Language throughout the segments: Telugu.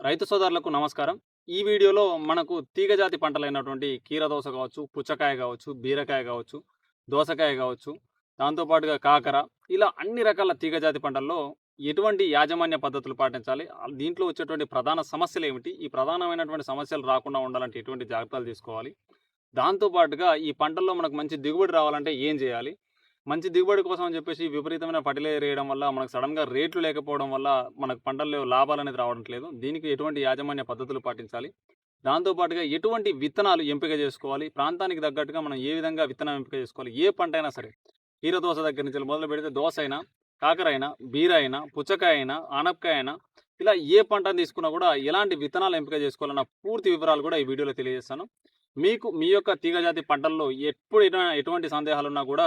రైతు సోదరులకు నమస్కారం. ఈ వీడియోలో మనకు తీగజాతి పంటలైనటువంటి కీరదోస కావచ్చు పుచ్చకాయ కావచ్చు బీరకాయ కావచ్చు దోసకాయ కావచ్చు దాంతోపాటుగా కాకర ఇలా అన్ని రకాల తీగజాతి పంటల్లో ఎటువంటి యాజమాన్య పద్ధతులు పాటించాలి? దీంట్లో వచ్చేటువంటి ప్రధాన సమస్యలు ఏమిటి? ఈ ప్రధానమైనటువంటి సమస్యలు రాకుండా ఉండాలంటే ఎటువంటి జాగ్రత్తలు తీసుకోవాలి? దాంతోపాటుగా ఈ పంటల్లో మనకు మంచి దిగుబడి రావాలంటే ఏం చేయాలి? మంచి దిగుబడి కోసం అని చెప్పేసి విపరీతమైన ఫర్టిలైజర్ వేయడం వల్ల మనకు సడన్గా రేట్లు లేకపోవడం వల్ల మనకు పంటల్లో లాభాలు అనేది రావడం లేదు. దీనికి ఎటువంటి యాజమాన్య పద్ధతులు పాటించాలి? దాంతోపాటుగా ఎటువంటి విత్తనాలు ఎంపిక చేసుకోవాలి? ప్రాంతానికి తగ్గట్టుగా మనం ఏ విధంగా విత్తనం ఎంపిక చేసుకోవాలి? ఏ పంట అయినా సరే. హీర దోశ దగ్గర నుంచి మొదలు పెడితే దోశ అయినా కాకర అయినా బీర అయినా పుచ్చకాయ అయినా ఆనపకాయ అయినా ఇలా ఏ పంటను తీసుకున్నా కూడా ఎలాంటి విత్తనాలు ఎంపిక చేసుకోవాలన్న పూర్తి వివరాలు కూడా ఈ వీడియోలో తెలియజేస్తాను. మీకు మీ యొక్క తీగజాతి పంటల్లో ఎప్పుడు ఎటువంటి సందేహాలు ఉన్నా కూడా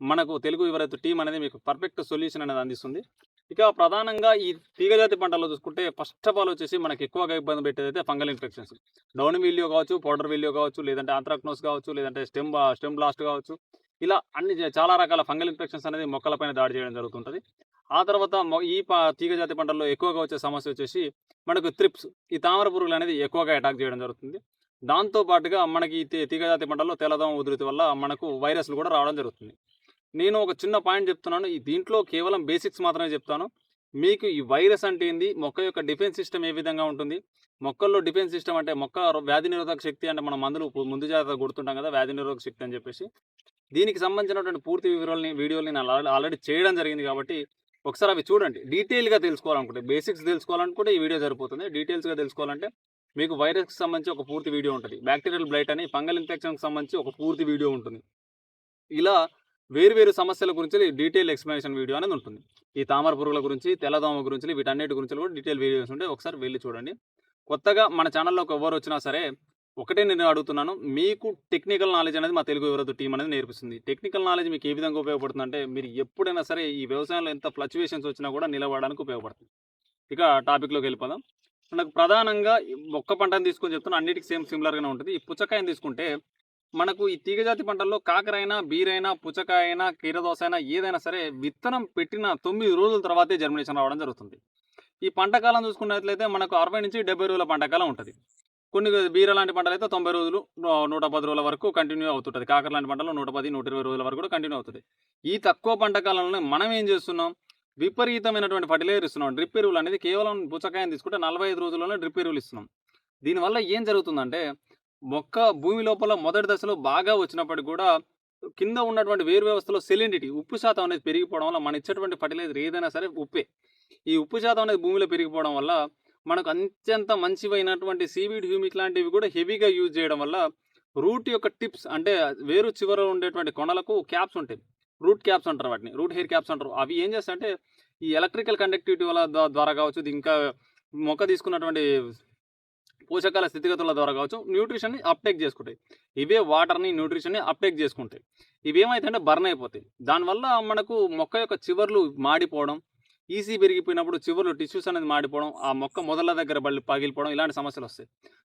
మనకు తెలుగు వివరైతు టీం అనేది మీకు పర్ఫెక్ట్ సొల్యూషన్ అనేది అందిస్తుంది. ఇక ప్రధానంగా ఈ తీగజాతి పంటల్లో చూసుకుంటే ఫస్ట్ ఆఫ్ ఆల్ వచ్చేసి మనకి ఎక్కువగా ఇబ్బంది పెట్టేది అయితే ఫంగల్ ఇన్ఫెక్షన్స్. డౌన్ వీలియో కావచ్చు పౌడర్ వీలియో కావచ్చు లేదంటే ఆంథ్రాక్నోస్ కావచ్చు లేదంటే స్టెమ్ స్టెమ్ బ్లాస్ట్ కావచ్చు. ఇలా అన్ని చాలా రకాల ఫంగల్ ఇన్ఫెక్షన్స్ అనేది మొక్కలపైన దాడి చేయడం జరుగుతుంటుంది. ఆ తర్వాత ఈ ప తీగజాతి పంటల్లో ఎక్కువగా వచ్చే సమస్య వచ్చేసి మనకు త్రిప్స్. ఈ తామర పురుగులు అనేది ఎక్కువగా అటాక్ చేయడం జరుగుతుంది. దాంతో పాటుగా మనకి ఈ తీగజాతి పంటల్లో తెల్లదోమ ఉధృతి వల్ల మనకు వైరస్లు కూడా రావడం జరుగుతుంది. నేను ఒక చిన్న పాయింట్ చెప్తున్నాను. ఈ దీంట్లో కేవలం బేసిక్స్ మాత్రమే చెప్తాను. మీకు ఈ వైరస్ అంటే ఏంది? మొక్క యొక్క డిఫెన్స్ సిస్టమ్ ఏ విధంగా ఉంటుంది? మొక్కల్లో డిఫెన్స్ సిస్టమ్ అంటే మొక్క రో- వ్యాధి నిరోధక శక్తి అంటే మనం మందులు ముందు జాగ్రత్త గుర్తుంటాం కదా వ్యాధి నిరోధక శక్తి అని చెప్పేసి. దీనికి సంబంధించినటువంటి పూర్తి వివరాలని వీడియోని నేను ఆల్రెడీ ఆల్రెడీ చేయడం జరిగింది కాబట్టి ఒకసారి అవి చూడండి. డీటెయిల్గా తెలుసుకోవాలనుకుంటే బేసిక్స్ తెలుసుకోవాలనుకుంటే ఈ వీడియో సరిపోతుంది. డీటెయిల్స్గా తెలుసుకోవాలంటే మీకు వైరస్కి సంబంధించి ఒక పూర్తి వీడియో ఉంటుంది. బ్యాక్టీరియల్ బ్లైట్ అని ఫంగల్ ఇన్ఫెక్షన్కి సంబంధించి ఒక పూర్తి వీడియో ఉంటుంది. ఇలా వేరువేరు సమస్యల గురించి డీటెయిల్ ఎక్స్ప్లెనేషన్ వీడియో అనేది ఉంటుంది. ఈ తామర పురుగుల గురించి తెల్లదోమ గురించి వీటన్నిటి గురించి కూడా డీటెయిల్ వీడియోస్ ఉంటాయి ఒకసారి వెళ్ళి చూడండి. కొత్తగా మన ఛానల్లోకి ఎవరు వచ్చినా సరే ఒకటే నేను అడుగుతున్నాను. మీకు టెక్నికల్ నాలెడ్జ్ అనేది మా తెలుగు వివరత టీం అనేది నేర్పిస్తుంది. టెక్నికల్ నాలెడ్జ్ మీకు ఏ విధంగా ఉపయోగపడుతుంది అంటే మీరు ఎప్పుడైనా సరే ఈ వ్యవసాయంలో ఎంత ఫ్లక్చువేషన్స్ వచ్చినా కూడా నిలబడడానికి ఉపయోగపడుతుంది. ఇక టాపిక్లోకి వెళ్ళిపోదాం. నాకు ప్రధానంగా ఒక్క పంటను తీసుకొని చెప్తున్నా అన్నిటికీ సేమ్ సిమిలర్గానే ఉంటుంది. ఈ పుచ్చకాయని తీసుకుంటే మనకు ఈ తీగజాతి పంటల్లో కాకరైనా బీరైనా పుచ్చకాయ అయినా కీరదోస అయినా ఏదైనా సరే విత్తనం పెట్టిన తొమ్మిది రోజుల తర్వాతే జర్మినేషన్ రావడం జరుగుతుంది. ఈ పంట కాలం చూసుకున్నట్లయితే మనకు అరవై నుంచి డెబ్బై రోజుల పంట కాలం ఉంటుంది. కొన్ని బీర లాంటి పంటలు అయితే తొంభై రోజులు నూట పది రోజుల వరకు కంటిన్యూ అవుతుంటుంది. కాకర లాంటి పంటలు నూట పది నూట ఇరవై రోజుల వరకు కూడా కంటిన్యూ అవుతుంది. ఈ తక్కువ పంట కాలంలో మనం ఏం చేస్తున్నాం? విపరీతమైనటువంటి ఫర్టిలైజర్ ఇస్తున్నాం. డ్రిప్ ఎరువులు అనేది కేవలం పుచ్చకాయని తీసుకుంటే నలభై ఐదు రోజుల్లోనే డ్రిప్ ఎరువులు ఇస్తున్నాం. దీనివల్ల ఏం జరుగుతుందంటే మొక్క భూమి లోపల మొదటి దశలో బాగా వచ్చినప్పటికి కూడా కింద ఉన్నటువంటి వేరు వ్యవస్థలో సెలినిటీ ఉప్పు శాతం అనేది పెరిగిపోవడం వల్ల మనం ఇచ్చేటువంటి ఫర్టిలైజర్ ఏదైనా సరే ఉప్పే. ఈ ఉప్పు శాతం అనేది భూమిలో పెరిగిపోవడం వల్ల మనకు అత్యంత మంచివైనటువంటి సీవీడ్ హ్యూమిక్ లాంటివి కూడా హెవీగా యూజ్ చేయడం వల్ల రూట్ యొక్క టిప్స్ అంటే వేరు చివర ఉండేటువంటి కొనలకు క్యాప్స్ ఉంటాయి. రూట్ క్యాప్స్ అంటారు వాటిని రూట్ హెయిర్ క్యాప్స్ అంటారు. అవి ఏం చేస్తాయంటే ఈ ఎలక్ట్రికల్ కండక్టివిటీ వల్ల ద్వారా కావచ్చు ఇంకా మొక్క తీసుకున్నటువంటి పోషకాల స్థితిగతుల ద్వారా కావచ్చు న్యూట్రిషన్ని అప్టేక్ చేసుకుంటాయి. ఇవే వాటర్ని న్యూట్రిషన్ని అప్టేక్ చేసుకుంటాయి. ఇవి ఏమైతే బర్న్ అయిపోతాయి. దానివల్ల మనకు మొక్క యొక్క చివర్లు మాడిపోవడం ఈసీ పెరిగిపోయినప్పుడు చివర్లు టిష్యూస్ అనేది మాడిపోవడం ఆ మొక్క మొదల దగ్గర బళ్ళు పగిలిపోవడం ఇలాంటి సమస్యలు వస్తాయి.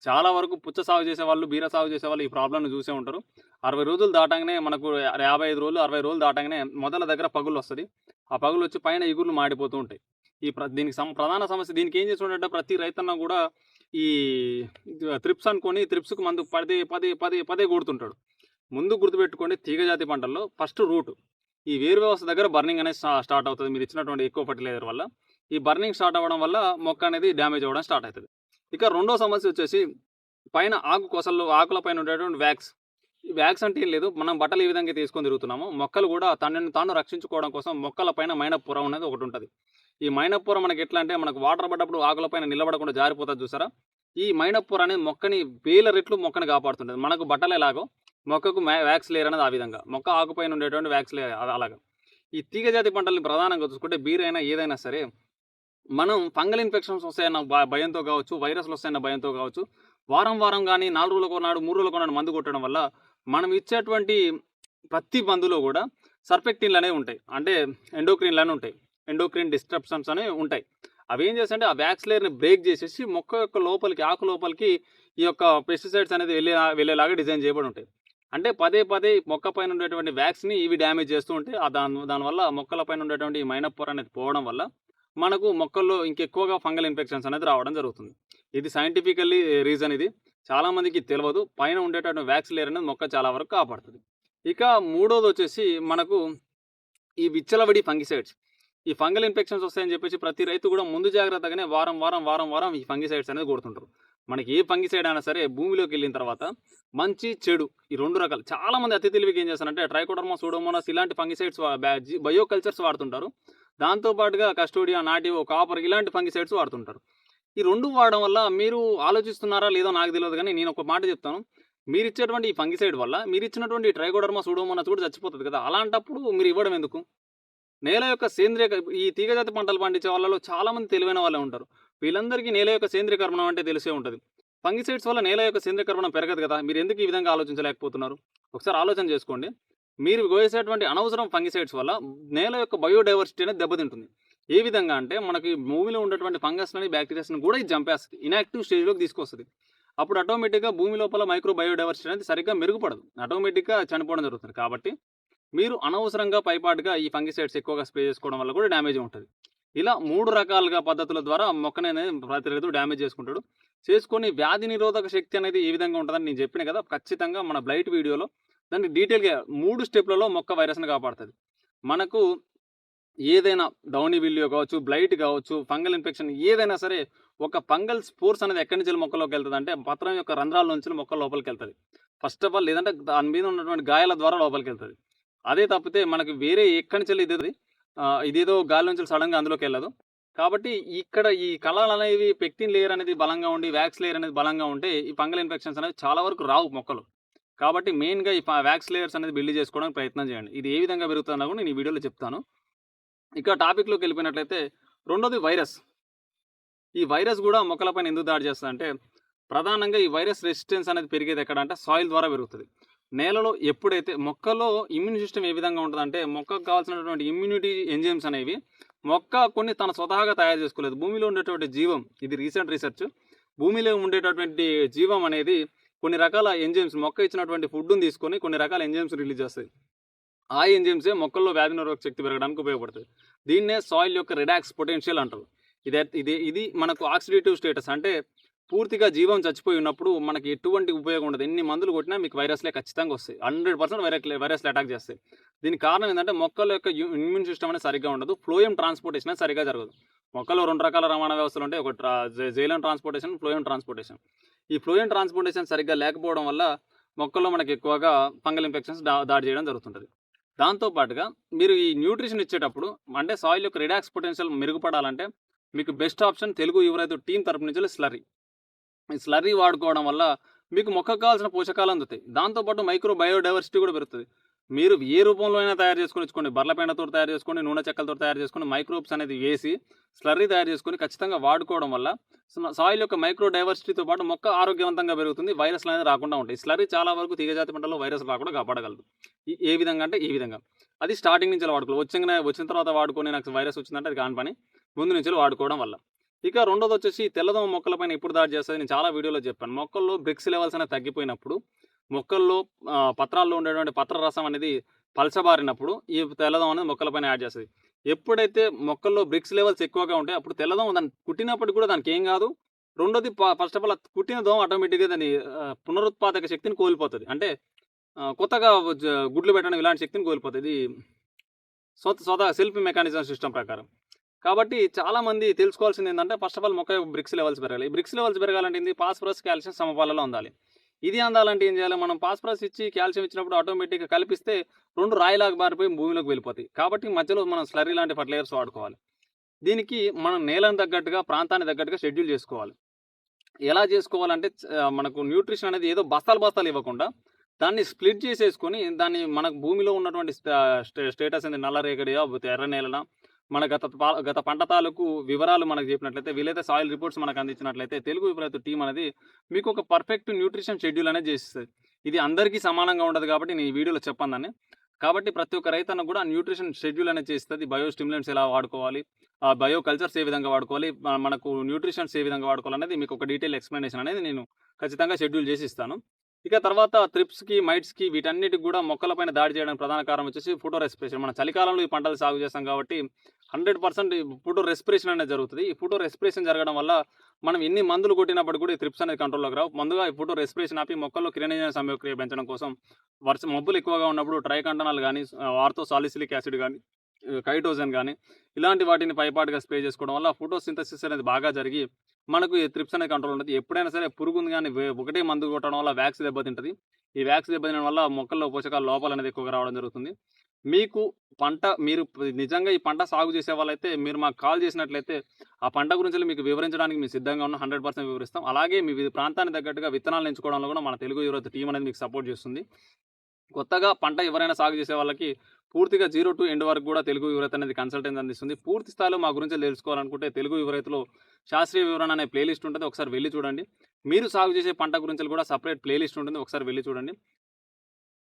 చాలా వరకు పుచ్చ సాగు చేసే వాళ్ళు బీర సాగు చేసే వాళ్ళు ఈ ప్రాబ్లమ్ని చూసే ఉంటారు. అరవై రోజులు దాటంగానే మనకు యాభై ఐదు రోజులు అరవై రోజులు దాటంగానే మొదల దగ్గర పగులు వస్తుంది. ఆ పగులు వచ్చి పైన ఇగుర్లు మాడిపోతూ ఉంటాయి. ఈ ప్ర దీనికి సం ప్రధాన సమస్య దీనికి ఏం చేస్తుంటే ప్రతి రైతన్న కూడా ఈ త్రిప్స్ అనుకొని త్రిప్స్కి మందు పదే పదే పదే పదే కొడుతుంటాడు. ముందు గుర్తుపెట్టుకోండి తీగజాతి పంటల్లో ఫస్ట్ రూట్ ఈ వేరు వ్యవస్థ దగ్గర బర్నింగ్ అనేది స్టార్ట్ అవుతుంది. మీరు ఇచ్చినటువంటి ఎక్కువ ఫర్టిలైజర్ వల్ల. ఈ బర్నింగ్ స్టార్ట్ అవ్వడం వల్ల మొక్క అనేది డ్యామేజ్ అవ్వడం స్టార్ట్ అవుతుంది ఇక రెండో సమస్య వచ్చేసి పైన ఆకు కొసల్లో ఆకుల పైన ఉండేటువంటి వ్యాక్స్. ఈ వ్యాక్స్ అంటే ఏం లేదు. మనం బట్టలు ఈ విధంగా తీసుకొని తిరుగుతున్నాము. మొక్కలు కూడా తనని తాను రక్షించుకోవడం కోసం మొక్కల పైన మైన పొర అనేది ఒకటి ఉంటుంది. ఈ మైనపూర మనకి ఎట్లా అంటే మనకు వాటర్ పడ్డప్పుడు ఆకులపైన నిలబడకుండా జారిపోతుంది చూసారా? ఈ మైనపూర అనేది మొక్కని వేల రెట్లు మొక్కని కాపాడుతుంటుంది. మనకు బట్టలు ఎలాగో మొక్కకు వ్యాక్స్ లేయర్ అనేది ఆ విధంగా. మొక్క ఆకుపైన ఉండేటువంటి వ్యాక్స్ లేయర్ అలాగా. ఈ తీగజాతి పంటల్ని ప్రధానంగా చూసుకుంటే బీరైనా ఏదైనా సరే మనం ఫంగల్ ఇన్ఫెక్షన్స్ వస్తాయన్న భ- భయంతో కావచ్చు వైరస్లు వస్తాయన్న భయంతో కావచ్చు వారం వారం కానీ నాలుగు రోజులకు కొన్నాడు మూడు రోజులకు కొన్నాడు మందు కొట్టడం వల్ల మనం ఇచ్చేటువంటి ప్రతి మందులో కూడా సర్ఫెక్టిన్లు అనేవి ఉంటాయి. అంటే ఎండోక్రిన్లు అనేవి ఉంటాయి. ఎండోక్రిన్ డిస్ట్రప్షన్స్ అనేవి ఉంటాయి. అవి ఏం చేస్తాయంటే ఆ వ్యాక్స్ లేయర్ని బ్రేక్ చేసేసి మొక్క యొక్క లోపలికి ఆకు లోపలికి ఈ యొక్క పెస్టిసైడ్స్ అనేది వెళ్ళే వెళ్ళేలాగా డిజైన్ చేయబడి ఉంటాయి. అంటే పదే పదే మొక్క పైన ఉండేటువంటి వ్యాక్స్ని ఇవి డ్యామేజ్ చేస్తూ ఉంటే ఆ దాని దానివల్ల మొక్కల పైన ఉండేటువంటి ఈ మైనప్పొర అనేది పోవడం వల్ల మనకు మొక్కల్లో ఇంకెక్కువగా ఫంగల్ ఇన్ఫెక్షన్స్ అనేది రావడం జరుగుతుంది. ఇది సైంటిఫికల్లీ రీజన్ ఇది. చాలామందికి తెలియదు పైన ఉండేటటువంటి వ్యాక్స్ లేయర్ అనేది మొక్క చాలా వరకు కాపాడుతుంది. ఇక మూడోది వచ్చేసి మనకు ఈ విచ్చలవిడి ఫంగిసైడ్స్ ఈ ఫంగల్ ఇన్ఫెక్షన్స్ వస్తాయని చెప్పేసి ప్రతి రైతు కూడా ముందు జాగ్రత్తగానే వారం వారం వారం వారం ఈ ఫంగిసైడ్స్ అనేది కొడుతుంటారు. మనకి ఏ ఫంగిసైడ్ అయినా సరే భూమిలోకి వెళ్ళిన తర్వాత మంచి చెడు ఈ రెండు రకాలు. చాలా మంది అతి తెలివికి ఏం చేస్తారంటే ట్రైకోడర్మా సూడోమోనాస్ ఇలాంటి ఫంగిసైడ్స్ బయో కల్చర్స్ వాడుతుంటారు. దాంతోపాటుగా కస్టోడియా నాటివో కాపర్ ఇలాంటి ఫంగిసైడ్స్ వాడుతుంటారు. ఈ రెండు వాడడం వల్ల మీరు ఆలోచిస్తున్నారా లేదో నాకు తెలియదు కానీ నేను ఒక మాట చెప్తాను. మీరు ఇచ్చేటువంటి ఈ ఫంగిసైడ్ వల్ల మీరు ఇచ్చినటువంటి ట్రైకోడర్మా సూడోమోనాస్ కూడా చచ్చిపోతుంది కదా. అలాంటప్పుడు మీరు ఇవ్వడం ఎందుకు? నేల యొక్క సేంద్రియ ఈ తీగజాతి పంటలు పండించే వాళ్ళలో చాలామంది తెలివైన వాళ్ళే ఉంటారు. వీళ్ళందరికీ నేల యొక్క సేంద్రీకరణం అంటే తెలిసే ఉంటుంది. ఫంగిసైడ్స్ వల్ల నేల యొక్క సేంద్రీకరణం పెరగదు కదా మీరు ఎందుకు ఈ విధంగా ఆలోచించలేకపోతున్నారు? ఒకసారి ఆలోచన చేసుకోండి. మీరు వేసేటువంటి అనవసరం ఫంగిసైడ్స్ వల్ల నేల యొక్క బయోడైవర్సిటీ అనేది దెబ్బతింటుంది. ఏ విధంగా అంటే మనకి భూమిలో ఉన్నటువంటి ఫంగస్ అని బ్యాక్టీరియాస్ని కూడా ఇది చంపేస్తుంది ఇనాక్టివ్ స్టేజ్లోకి తీసుకొస్తుంది. అప్పుడు ఆటోమేటిక్గా భూమి లోపల మైక్రో బయోడైవర్సిటీ అనేది సరిగ్గా మెరుగుపడదు. ఆటోమేటిక్గా చనిపోవడం జరుగుతుంది కాబట్టి మీరు అనవసరంగా పైపాటుగా ఈ ఫంగిసైడ్స్ ఎక్కువగా స్ప్రే చేసుకోవడం వల్ల కూడా డ్యామేజ్ ఉంటుంది. ఇలా మూడు రకాలుగా పద్ధతుల ద్వారా మొక్కని అనేది ప్రతి రైతు డ్యామేజ్ చేసుకుంటాడు. చేసుకొని వ్యాధి నిరోధక శక్తి అనేది ఏ విధంగా ఉంటుందని నేను చెప్పిన కదా ఖచ్చితంగా మన బ్లైట్ వీడియోలో దాన్ని డీటెయిల్గా మూడు స్టెప్లలో మొక్క వైరస్ని కాపాడుతుంది. మనకు ఏదైనా డౌనీ విల్లియో కావచ్చు బ్లైట్ కావచ్చు ఫంగల్ ఇన్ఫెక్షన్ ఏదైనా సరే ఒక ఫంగల్ స్పోర్స్ అనేది ఎక్కడి నుంచి మొక్కలోకి వెళ్తుంది అంటే పత్రం యొక్క రంధ్రాల నుంచి మొక్క లోపలికి వెళ్తుంది ఫస్ట్ ఆఫ్ ఆల్ లేదంటే దాని మీద ఉన్నటువంటి గాయాల ద్వారా లోపలికి వెళ్తుంది అదే తప్పితే మనకి వేరే ఎక్కడి నుంచి ఇది ఇదేదో గాలి నుంచి సడన్గా అందులోకి వెళ్ళదు. కాబట్టి ఇక్కడ ఈ కళలు అనేవి పెక్టిన్ లేయర్ అనేది బలంగా ఉండి వ్యాక్స్ లేయర్ అనేది బలంగా ఉంటే ఈ ఫంగల్ ఇన్ఫెక్షన్స్ అనేది చాలా వరకు రావు మొక్కలు. కాబట్టి మెయిన్గా ఈ వ్యాక్స్ లేయర్స్ అనేది బిల్డ్ చేసుకోవడానికి ప్రయత్నం చేయండి. ఇది ఏ విధంగా పెరుగుతుందో కూడా నేను ఈ వీడియోలో చెప్తాను. ఇక టాపిక్లోకి వెళ్ళిపోయినట్లయితే రెండోది వైరస్ ఈ వైరస్ కూడా మొక్కలపైన ఎందుకు దాడి చేస్తుంది అంటే ప్రధానంగా ఈ వైరస్ రెసిస్టెన్స్ అనేది పెరిగేది ఎక్కడ అంటే సాయిల్ ద్వారా పెరుగుతుంది. నేలలో ఎప్పుడైతే మొక్కలో ఇమ్యూన్ సిస్టమ్ ఏ విధంగా ఉంటుందంటే మొక్కకు కావాల్సినటువంటి ఇమ్యూనిటీ ఎంజైమ్స్ అనేవి మొక్క కొన్ని తన స్వతహాగా తయారు చేసుకోలేదు. భూమిలో ఉండేటువంటి జీవం ఇది రీసెంట్ రీసెర్చ్. భూమిలో ఉండేటటువంటి జీవం అనేది కొన్ని రకాల ఎంజైమ్స్ మొక్క ఇచ్చినటువంటి ఫుడ్ను తీసుకొని కొన్ని రకాల ఎంజైమ్స్ రిలీజ్ చేస్తాయి. ఆ ఎంజైమ్సే మొక్కల్లో వ్యాధి నిరోధక శక్తి పెరగడానికి ఉపయోగపడుతుంది దీన్నే సాయిల్ యొక్క రిడాక్స్ పొటెన్షియల్ అంటారు. ఇది ఇది ఇది మనకు ఆక్సిడేటివ్ స్టేటస్. అంటే పూర్తిగా జీవం చచ్చిపోయి ఉన్నప్పుడు మనకి ఎటువంటి ఉపయోగం ఉండదు. ఎన్ని మందులు కొట్టినా మీకు వైరస్లే ఖచ్చితంగా వస్తాయి. హండ్రెడ్ పర్సెంట్ వైరస్ వైరస్లు అటాక్ చేస్తాయి. దీనికి కారణం ఏంటంటే మొక్కల యొక్క ఇమ్యూన్ సిస్టమ్ అనేది సరిగ్గా ఉండదు. ఫ్లోయం ట్రాన్స్పోర్టేషన్ అనేది సరిగ్గా జరగదు. మొక్కలో రెండు రకాల రవాణా వ్యవస్థలు ఉంటాయి. ఒక జైలం ట్రాన్స్పోర్టేషన్ ఫ్లోయం ట్రాన్స్పోర్టేషన్. ఈ ఫ్లోయం ట్రాన్స్పోర్టేషన్ సరిగ్గా లేకపోవడం వల్ల మొక్కల్లో మనకి ఎక్కువగా ఫంగల్ ఇన్ఫెక్షన్స్ దాడి చేయడం జరుగుతుంటుంది. దాంతోపాటుగా మీరు ఈ న్యూట్రిషన్ ఇచ్చేటప్పుడు అంటే సాయిల్ యొక్క రిడాక్స్ పొటెన్షియల్ మెరుగుపడాలంటే మీకు best option Telugu Yuvaraitu team తరపు నుంచి స్లరీ. ఈ స్లర్రీ వాడుకోవడం వల్ల మీకు మొక్కకు కావాల్సిన పోషకాలు అందుతాయి. దాంతోపాటు మైక్రో బయోడైవర్సిటీ కూడా పెరుగుతుంది. మీరు ఏ రూపంలో అయినా తయారు చేసుకొని ఇచ్చుకోండి బర్ల తయారు చేసుకొని నూనె చెక్కలతో తయారు చేసుకొని మైక్రోబ్స్ అనేది వేసి స్లర్రీ తయారు చేసుకొని ఖచ్చితంగా వాడుకోవడం వల్ల సాయిల్ యొక్క మైక్రో డైవర్సిటీతో పాటు మొక్క ఆరోగ్యవంతంగా పెరుగుతుంది. వైరస్లు అనేది రాకుండా ఉంటాయి. స్లర్రీ చాలా వరకు తీగజాతి పంటలో వైరస్ రాకుండా కాపాడగలదు. ఏ విధంగా అంటే ఈ విధంగా. అది స్టార్టింగ్ నుంచి వాడుకోవాలి. వచ్చిన వచ్చిన తర్వాత వాడుకొని నాకు వైరస్ వచ్చిందంటే అది కాని పని. ముందు నుంచి వాడుకోవడం వల్ల. ఇక రెండోది వచ్చేసి తెల్లదోమ మొక్కలపైన ఎప్పుడు దాడి చేస్తుంది. నేను చాలా వీడియోలో చెప్పాను. మొక్కల్లో బ్రిక్స్ లెవెల్స్ అనేది తగ్గిపోయినప్పుడు మొక్కల్లో పత్రాల్లో ఉండేటువంటి పత్ర రసం అనేది పలచబారినప్పుడు ఈ తెల్లదోమ అనేది మొక్కలపైన యాడ్ చేస్తుంది. ఎప్పుడైతే మొక్కల్లో బ్రిక్స్ లెవెల్స్ ఎక్కువగా ఉంటాయి అప్పుడు తెల్లదోమ దాన్ని కుట్టినప్పటికి కూడా దానికి ఏం కాదు. రెండోది ఫస్ట్ ఆఫ్ ఆల్ కుట్టిన దోమ ఆటోమేటిక్గా దాని పునరుత్పాదక శక్తిని కోల్పోతుంది. అంటే కొత్తగా గుడ్లు పెట్టడం ఇలాంటి శక్తిని కోల్పోతుంది. ఇది సొంత స్వత సెల్ఫ్ మెకానిజం సిస్టమ్ ప్రకారం. కాబట్టి చాలామంది తెలుసుకోవాల్సింది ఏంటంటే ఫస్ట్ ఆఫ్ ఆల్ మొక్క బ్రిక్స్ లెవెల్స్ పెరగాలి. బ్రిక్స్ లెవెల్స్ పెరగాలంటే ఏంది? పాస్పరస్ కాల్షియం సమపాలలో ఉండాలి ఇది అందాలంటే ఏం చేయాలి? మనం ఫాస్ఫరస్ ఇచ్చి కాల్షియం ఇచ్చినప్పుడు ఆటోమేటిక్గా కలిపిస్తే రెండు రాయిలాగా మారిపోయి భూమిలోకి వెళ్ళిపోతాయి. కాబట్టి మధ్యలో మనం స్లరీ లాంటి ఫర్టిలైజర్స్ వాడుకోవాలి. దీనికి మనం నేలను తగ్గట్టుగా ప్రాంతాన్ని తగ్గట్టుగా షెడ్యూల్ చేసుకోవాలి. ఎలా చేసుకోవాలంటే మనకు న్యూట్రిషన్ అనేది ఏదో బస్తాలు బస్తాలు ఇవ్వకుండా దాన్ని స్ప్లిట్ చేసేసుకొని దాన్ని మనకు భూమిలో ఉన్నటువంటి స్టేటస్ ఏంటి నల్ల రేగడియా ఎర్ర నేలనా? మన గత గత పంట తాలూకు వివరాలు మనకు చెప్పినట్లయితే వీలైతే సాయిల్ రిపోర్ట్స్ మనకు అందించినట్లయితే తెలుగు రైతు టీం అనేది మీకు ఒక పర్ఫెక్ట్ న్యూట్రిషన్ షెడ్యూల్ అనేది చేస్తుంది ఇది అందరికీ సమానంగా ఉండదు కాబట్టి నేను ఈ వీడియోలో చెప్పందని కాబట్టి ప్రతి ఒక్క రైతన్న కూడా న్యూట్రిషన్ షెడ్యూల్ అనేది చేస్తుంది. బయో స్టిమ్యులెంట్స్ ఎలా వాడుకోవాలి? ఆ బయో కల్చర్స్ ఏ విధంగా వాడుకోవాలి? మనకు న్యూట్రిషన్స్ ఏ విధంగా వాడుకోవాలి అనేది మీకు ఒక డీటెయిల్ ఎక్స్ప్లెనేషన్ అనేది నేను ఖచ్చితంగా షెడ్యూల్ చేసి ఇస్తాను. ఇక తర్వాత త్రిప్స్కి మైట్స్కి వీటన్నిటికి కూడా మొక్కలపైన దాడి చేయడానికి ప్రధాన కారణం వచ్చేసి ఫోటో రెస్పిరేషన్. మన చలికాలంలో ఈ పంటలు సాగు చేస్తాం కాబట్టి హండ్రెడ్ పర్సెంట్ ఫోటో రెస్పిరేషన్ అనేది జరుగుతుంది. ఈ ఫోటో రెస్పిరేషన్ జరగడం వల్ల మనం ఎన్ని మందులు కొట్టినప్పుడు కూడా ఈ త్రిప్స్ అనేది కంట్రోల్లోకి రావు. ముందుగా ఈ ఫోటో రెస్పిరేషన్ ఆపి మొక్కల్లో కిరణజన సమయక్రియ పెంచడం కోసం వర్ష మబ్బులు ఎక్కువగా ఉన్నప్పుడు ట్రైకంటనాలు కానీ వార్తో సాలిసిలిక్ యాసిడ్ కానీ కైటోజన్ కానీ ఇలాంటి వాటిని పైపాటుగా స్ప్రే చేసుకోవడం వల్ల ఫోటో సింథసిస్ అనేది బాగా జరిగి మనకు ఈ త్రిప్స్ అనే కంట్రోల్ ఉంటుంది ఎప్పుడైనా సరే పురుగు ఉంది కానీ ఒకటే మందు కొట్టడం వల్ల వ్యాక్స్ దెబ్బతింటుంది. ఈ వ్యాక్స్ దెబ్బతినడం వల్ల మొక్కల్లో పోషకాలు లోపాలు అనేది ఎక్కువగా రావడం జరుగుతుంది. మీకు పంట మీరు నిజంగా ఈ పంట సాగు చేసే వాళ్ళైతే మీరు మాకు కాల్ చేసినట్లయితే ఆ పంట గురించి మీకు వివరించడానికి మేము సిద్ధంగా ఉన్న. హండ్రెడ్ పర్సెంట్ వివరిస్తాం. అలాగే మీ ప్రాంతానికి తగ్గట్టుగా విత్తనాలు ఎంచుకోవడంలో కూడా మన తెలుగు యువత టీం అనేది మీకు సపోర్ట్ చేస్తుంది. కొత్తగా పంట ఎవరైనా సాగు చేసే వాళ్ళకి పూర్తిగా జీరో టు ఎండ్ వరకు కూడా తెలుగు వివరత అనేది కన్సల్టెంట్ అందిస్తుంది. పూర్తి స్థాయిలో మా గురించి తెలుసుకోవాలనుకుంటే తెలుగు యువతలో శాస్త్రీయ వివరణ అనే ప్లేలిస్ట్ ఉంటుంది. ఒకసారి వెళ్ళి చూడండి. మీరు సాగు చేసే పంట గురించి కూడా సపరేట్ ప్లేలిస్ట్ ఉంటుంది. ఒకసారి వెళ్ళి చూడండి.